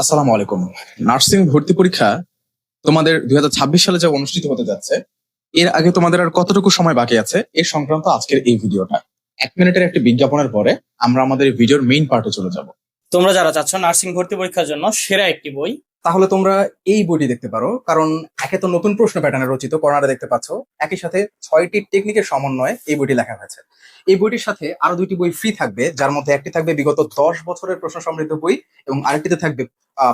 আসসালামু আলাইকুম। নার্সিং ভর্তি পরীক্ষা তোমাদের দুই হাজার ছাব্বিশ সালে যা অনুষ্ঠিত হতে যাচ্ছে, এর আগে তোমাদের আর কতটুকু সময় বাকি আছে, এ সংক্রান্ত আজকের এই ভিডিওটা। এক মিনিটের একটি বিজ্ঞাপনের পরে আমরা আমাদের ভিডিওর মেইন পার্টে চলে যাব। তোমরা যারা চাচ্ছ নার্সিং ভর্তি পরীক্ষার জন্য, সেরা একটি বই তাহলে তোমরা এই বইটি দেখতে পারো কারণ একে তো নতুন প্রশ্ন প্যাটার্নে রচিত করোনাটা দেখতে পাচ্ছ। একই সাথে ছয়টি টেকনিকের সমন্বয়ে এই বইটি লেখা হয়েছে। এই বইটির সাথে আরও দুইটি বই ফ্রি থাকবে যার মধ্যে একটি থাকবে বিগত দশ বছরের প্রশ্ন সমৃদ্ধ বই এবং আরেকটিতে থাকবে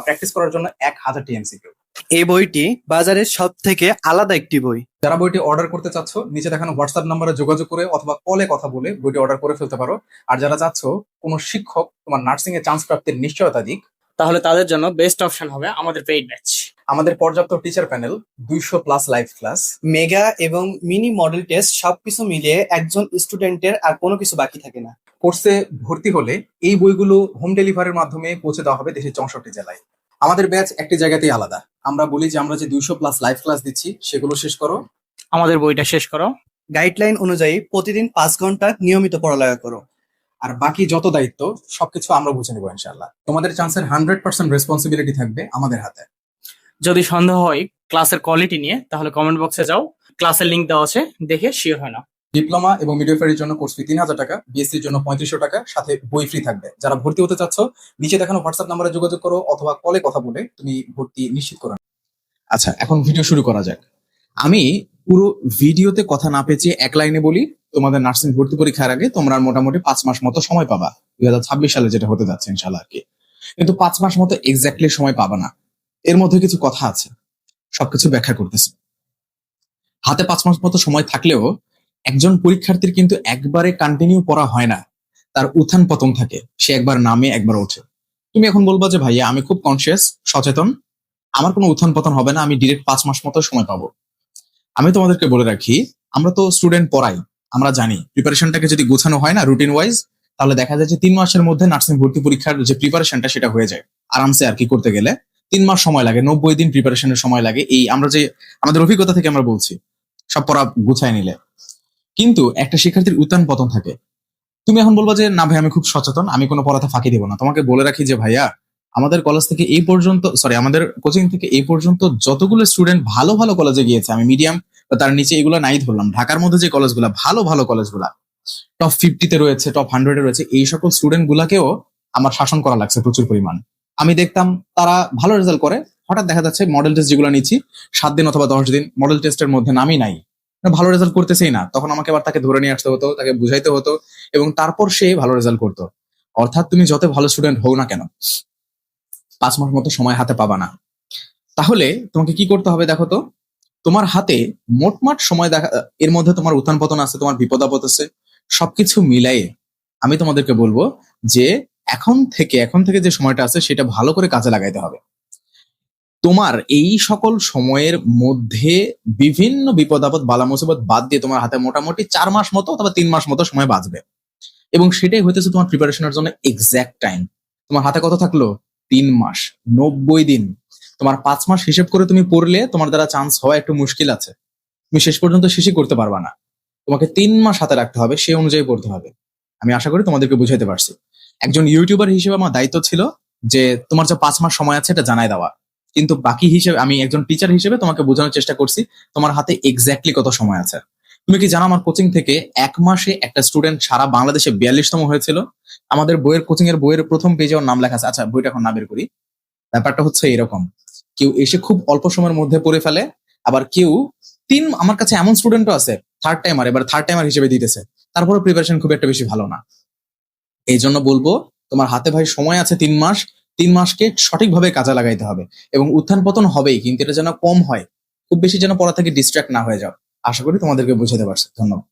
প্র্যাকটিস করার জন্য এক হাজার টিএমসিকিউ এই বইটি বাজারের সব থেকে আলাদা একটি বই। যারা বইটি অর্ডার করতে চাচ্ছ নিচে দেখানো হোয়াটসঅ্যাপ নাম্বারে যোগাযোগ করে অথবা কলে কথা বলে বইটি অর্ডার করে ফেলতে পারো। আর যারা চাচ্ছ কোনো শিক্ষক তোমার নার্সিং এ চান্স প্রাপ্তির নিশ্চয়তা দিক তাহলে তাদের জন্য বেস্ট অপশন হবে আমাদের পেইড ব্যাচ আমাদের পর্যাপ্ত টিচার প্যানেল দুইশো প্লাস লাইভ ক্লাস মেগা এবং মিনি মডেল টেস্ট সবকিছু মিলিয়ে একজন স্টুডেন্টের আর কোনো কিছু বাকি থাকে না। কোর্সে ভর্তি হলে এই বইগুলো হোম ডেলিভারির মাধ্যমে পৌঁছে দেওয়া হবে দেশের চৌষট্টি জেলায়। আমাদের ব্যাচ একটি জায়গাতেই আলাদা। আমরা বলি যে আমরা যে দুইশো প্লাস লাইভ ক্লাস দিচ্ছি সেগুলো শেষ করো। আমাদের বইটা শেষ করো। গাইডলাইন অনুযায়ী প্রতিদিন পাঁচ ঘণ্টা নিয়মিত পড়ালেখা করো। আর বাকি যত দায়িত্ব সবকিছু আমরা বুঝে নেব ইনশাল্লাহ তোমাদের চান্সের হান্ড্রেড পার্সেন্ট রেসপন্সিবিলিটি থাকবে আমাদের হাতে। যদি সন্দেহ হয় ক্লাসের কোয়ালিটি নিয়ে তাহলে কমেন্ট বক্সে যাও। ক্লাসের লিংক দেওয়া আছে দেখে শিওর হয় না ডিপ্লোমা এবং মিডিওফারির জন্য কোর্স ফি তিন হাজার টাকা বিএসসির জন্য পঁয়ত্রিশশো টাকা সাথে বই ফ্রি থাকবে। যারা ভর্তি হতে চাচ্ছ নিচে দেখানো হোয়াটসঅ্যাপ নাম্বারে যোগাযোগ করো অথবা কলে কথা বলে তুমি ভর্তি নিশ্চিত করো আচ্ছা এখন ভিডিও শুরু করা যাক। আমি পুরো ভিডিওতে কথা না পেঁচিয়ে এক লাইনে বলি তোমাদের নার্সিং ভর্তি পরীক্ষার আগে তোমরা মোটামুটি পাঁচ মাস মতো সময় পাবা। দুই হাজার ছাব্বিশ সালে যেটা হতে যাচ্ছে ইনশাল্লাহ আর কি। কিন্তু পাঁচ মাস মতো এক্স্যাক্টলি সময় পাবা না। এর মধ্যে কিছু কথা আছে। সবকিছু ব্যাখ্যা করতেছে। হাতে পাঁচ মাস মতো সময় থাকলেও একজন পরীক্ষার্থীর কিন্তু একবারে কন্টিনিউ পড়া হয় না। তার উত্থান পতন থাকে। সে একবার নামে, একবার ওঠে। তুমি এখন বলবা যে, ভাইয়া, আমি খুব কনসিয়াস সচেতন। আমার কোনো উত্থান পতন হবে না। আমি ডিরেক্ট পাঁচ মাস মতো সময় পাবো। আমি তোমাদেরকে বলে রাখি, আমরা তো স্টুডেন্ট পড়াই। আমরা জানি। প্রিপারেশনটাকে যদি গোছানো হয় না রুটিন ওয়াইজ তাহলে দেখা যায় যে তিন মাসের মধ্যে নার্সিং ভর্তি পরীক্ষার যে প্রিপারেশনটা সেটা হয়ে যায়। আরামসে আর কি করতে গেলে। তিন মাস সময় লাগে, নব্বই দিন প্রিপারেশনের সময় লাগে। এই আমরা যে, আমাদের অভিজ্ঞতা থেকে আমরা বলছি, সব পড়া গুছায় নিলে। কিন্তু একটা শিক্ষার্থীর উত্থান পতন থাকে। তুমি এখন বলবা যে, না ভাই, আমি খুব সচেতন, আমি কোনো পড়াতে ফাঁকি দেবো না। তোমাকে বলে রাখি যে, ভাইয়া, আমাদের কলেজ থেকে এই পর্যন্ত সরি আমাদের কোচিং থেকে এই পর্যন্ত যতগুলো স্টুডেন্ট ভালো ভালো কলেজে গিয়েছে, আমি মিডিয়াম তার নিচে এগুলো নাই ধরলাম। ঢাকার মধ্যে যে কলেজগুলো ভালো ভালো কলেজগুলা টপ ফিফটিতে রয়েছে টপ হান্ড্রেডে রয়েছে, এই সকল স্টুডেন্ট গুলাকেও আমার শাসন করা লাগছে প্রচুর পরিমাণ। আমি দেখতাম তারা ভালো রেজাল্ট করে, হঠাৎ দেখা যাচ্ছে মডেল টেস্ট যেগুলো নিচ্ছি, সাত দিন অথবা দশ দিন মডেল টেস্টের মধ্যে নামই নাই। ভালো রেজাল্ট করতেছেই না। তখন আমাকে আবার তাকে ধরে নিয়ে আসতে হতো, তাকে বুঝাইতে হতো, এবং তারপর সে ভালো রেজাল্ট করতো। অর্থাৎ তুমি যত ভালো স্টুডেন্ট হও না কেন, পাঁচ মাস মতো সময় হাতে পাবা না। তাহলে তোমাকে কি করতে হবে দেখো তো? তোমার হাতে মোটমাট সময় দেখা, এর মধ্যে তোমার উত্থান পতন আছে, তোমার বিপদ আপদ আছে, সবকিছু মিলাইয়ে আমি তোমাদেরকে বলব যে এখন থেকে এখন থেকে যে সময়টা আছে, সেটা ভালো করে কাজে লাগাইতে হবে। তোমার এই সকল সময়ের মধ্যে বিভিন্ন বিপদ আপদ বালা মুসিবত বাদ দিয়ে তোমার হাতে মোটামুটি চার মাস মতো অথবা তিন মাস মতো সময় বাঁচবে। এবং সেটাই হইতেছে তোমার প্রিপারেশনের জন্য এক্সাক্ট টাইম তোমার হাতে কত থাকল? তিন মাস, নব্বই দিন। তোমার পাঁচ মাস হিসেব করে তুমি পড়লে তোমার দ্বারা চান্স হওয়া একটু মুশকিল আছে। তুমি শেষ পর্যন্ত শেষই করতে পারবা না। তোমাকে তিন মাস হাতে রাখতে হবে সেই অনুযায়ী পড়তে হবে। আমি আশা করি তোমাদেরকে বুঝাইতে পারছি। একজন ইউটিউবার হিসেবে আমার দায়িত্ব ছিল যে, তোমার যে পাঁচ মাস সময় আছে এটা জানাই দেওয়া। কিন্তু বাকি হিসেবে, আমি একজন টিচার হিসেবে তোমাকে বোঝানোর চেষ্টা করছি, তোমার হাতে এক্স্যাক্টলি কত সময় আছে। তুমি কি জানো আমার কোচিং থেকে এক মাসে একটা স্টুডেন্ট সারা বাংলাদেশে বিয়াল্লিশতম হয়েছিল? আমাদের বইয়ের কোচিং এর বইয়ের প্রথম পেজে ওর নাম লেখা আছে। আচ্ছা বইটা এখন না বের করি। ব্যাপারটা হচ্ছে এরকম। কেউ এসে খুব অল্প সময়ের মধ্যে পড়ে ফেলে, আবার কেউ তিন, আমার কাছে এমন স্টুডেন্টও আছে থার্ড টাইমার এবার থার্ড টাইমার হিসেবে দিতেছে তারপরে প্রিপারেশন খুব একটা বেশি ভালো না। এই জন্য বলব, তোমার হাতে ভাই সময় আছে তিন মাস, তিন মাসকে সঠিকভাবে কাজে লাগাইতে হবে এবং উত্থান পতন হবেই, কিন্তু এটা যেন কম হয়, খুব বেশি যেন পড়া থেকে ডিস্ট্রাক্ট না হয়ে যাও। আশা করি তোমাদেরকে বুঝাতে পারছি, ধন্যবাদ।